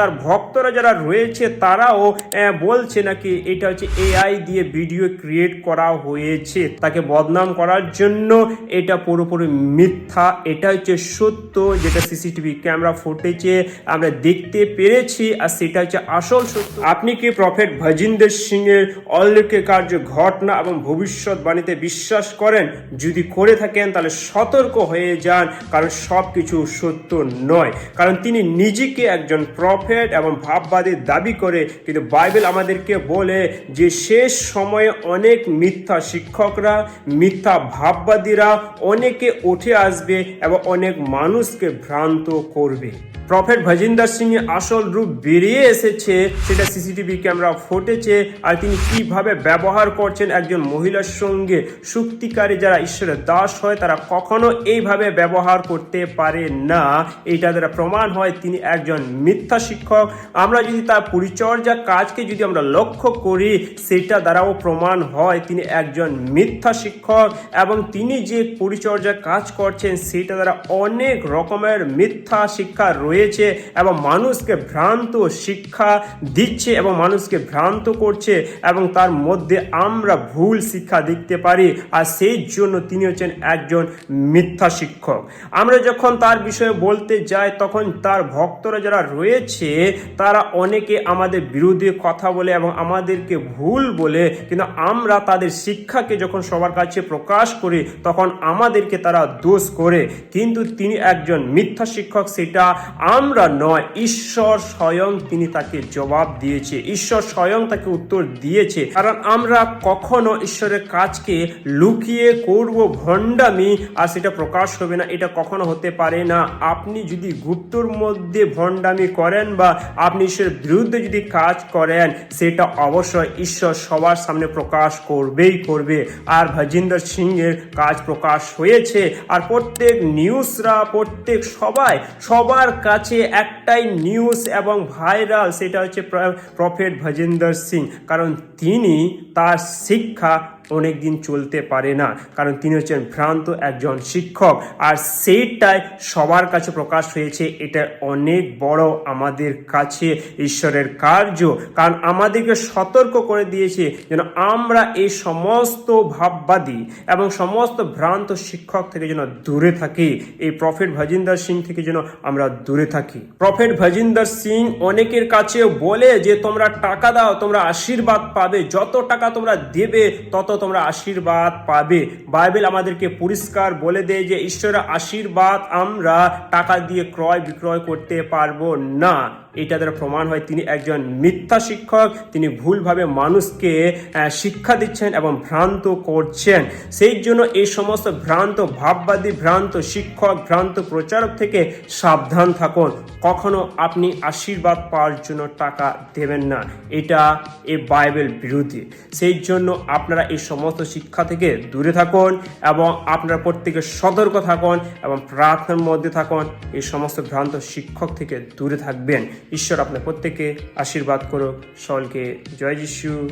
তার ভক্তরা যারা রয়েছে তারাও বলছে নাকি এটা হচ্ছে এআই দিয়ে ভিডিও ক্রিয়েট করা হয়েছে। তাকে বদনাম করার জন্য এটা পুরোপুরি মিথ্যা, এটা হচ্ছে সত্য, যেটা সিসিটিভি ক্যামেরা ফুটেজে আমরা দেখতে পেরেছি, আর সেটা হচ্ছে আসল সত্য। আপনি কি প্রফেট ভজিন্দর সিং এর অলৌকিক কার্য ঘটনা এবং ভবিষ্যৎবাণীতে বিশ্বাস করেন? যদি করে থাকেন, তাহলে সতর্ক হয়ে যান, কারণ সব কিছু সত্য নয়। কারণ তিনি নিজেকে একজন প্রফেট এবং ভাববাদী দাবি করে, কিন্তু বাইবেল আমাদেরকে বলে যে শেষ সময়ে অনেক মিথ্যা শিক্ষকরা, মিথ্যা ভাববাদীরা অনেকে উঠে আসবে এবং অনেক মানুষকে ভ্রান্ত করবে। প্রফেট ভজিন্দর সিং এর আসল রূপ বেরিয়ে এসেছে, সেটা সিসিটিভি ক্যামেরা ফুটেছে আর তিনি কীভাবে ব্যবহার করছেন একজন মহিলার সঙ্গে শক্তিকারী যারা ঈশ্বরের দাস হয়, তারা কখনো এইভাবে ব্যবহার করতে পারে না। এইটা দ্বারা প্রমাণ হয় তিনি একজন মিথ্যা শিক্ষক, আমরা যদি তার পরিচর্যা কাজকে যদি আমরা লক্ষ্য করি, সেটা দ্বারাও প্রমাণ হয় তিনি একজন মিথ্যা শিক্ষক এবং তিনি যে পরিচর্যা কাজ করছেন, সেটা দ্বারা অনেক রকমের মিথ্যা শিক্ষা রয়েছে এবং মানুষকে ভ্রান্ত শিক্ষা দিচ্ছে এবং মানুষকে ভ্রান্ত করছে এবং তার মধ্যে আমরা ভুল শিক্ষা দেখতে পারি আর সেই জন্য তিনি হচ্ছেন একজন মিথ্যা শিক্ষক। আমরা যখন তার বিষয়ে বলতে যাই, তখন তার ভক্তরা যারা রয়েছে তারা অনেকে আমাদের বিরুদ্ধে কথা বলে এবং আমাদেরকে ভুল বলে, কিন্তু আমরা তাদের শিক্ষাকে যখন সবার কাছে প্রকাশ করি, তখন আমাদেরকে তারা দোষ করে। কিন্তু তিনি একজন মিথ্যা শিক্ষক, সেটা আমরা নয়, ঈশ্বর স্বয়ং তিনি তাকে জবাব দিয়েছে। ঈশ্বর স্বয়ং তাকে উত্তর দিয়েছে। কারণ আমরা কখনো ঈশ্বরের কাজকে লুকিয়ে করব ভণ্ডামি, আর সেটা প্রকাশ হবে না, এটা কখনো হতে পারে না। আপনি যদি গুপ্তর মধ্যে ভণ্ডামি করেন বা আপনি ঈশ্বরের বিরুদ্ধে যদি কাজ করেন, সেটা অবশ্যই ঈশ্বর সবার সামনে প্রকাশ করবেই করবে। আর ভজিন্দর সিং এর কাজ প্রকাশ হয়েছে। আর প্রত্যেক নিউজরা প্রত্যেক সবাই, সবার কাছে একটাই নিউজ এবং ভাইরাল সেটা হচ্ছে প্র- প্রফেট ভজিন্দর সিং। কারণ তিনি তার শিক্ষা অনেক দিন চলতে পারে না। কারণ তিনি হচ্ছেন ভ্রান্ত একজন শিক্ষক। আর সেইটাই সবার কাছে প্রকাশ হয়েছে। এটা অনেক বড় আমাদের কাছে ঈশ্বরের কার্য। কারণ আমাদেরকে সতর্ক করে দিয়েছে যেন আমরা এই সমস্ত ভাববাদী এবং সমস্ত ভ্রান্ত শিক্ষক থেকে যেন দূরে থাকি। এই প্রফেট ভজিন্দর সিং থেকে যেন আমরা দূরে থাকি। প্রফেট ভজিন্দর সিং অনেকের কাছে বলে যে, তোমরা টাকা দাও, তোমরা আশীর্বাদ পাবে। যত টাকা তোমরা দেবে, তত তোমরা আশীর্বাদ পাবে। বাইবেল আমাদেরকে পরিষ্কার বলে দেয় যে, ঈশ্বরের আশীর্বাদ আমরা টাকা দিয়ে ক্রয় বিক্রয় করতে পারব না। এটা দ্বারা প্রমাণ হয় তিনি একজন মিথ্যা শিক্ষক, তিনি ভুলভাবে মানুষকে শিক্ষা দিচ্ছেন এবং ভ্রান্ত করছেন। সেই জন্য এই সমস্ত ভ্রান্ত ভাববাদী, ভ্রান্ত শিক্ষক, ভ্রান্ত প্রচারক থেকে সাবধান থাকুন। কখনো আপনি আশীর্বাদ পাওয়ার জন্য টাকা দেবেন না। এটা এ বাইবেল বিরোধী। সেই জন্য আপনারা এই সমস্ত শিক্ষা থেকে দূরে থাকুন এবং আপনারা প্রত্যেকে সতর্ক থাকুন এবং প্রার্থনার মধ্যে থাকুন। এই সমস্ত ভ্রান্ত শিক্ষক থেকে দূরে থাকবেন। ঈশ্বর আপনার প্রত্যেকে আশীর্বাদ করুক। সকলকে জয় যিশু।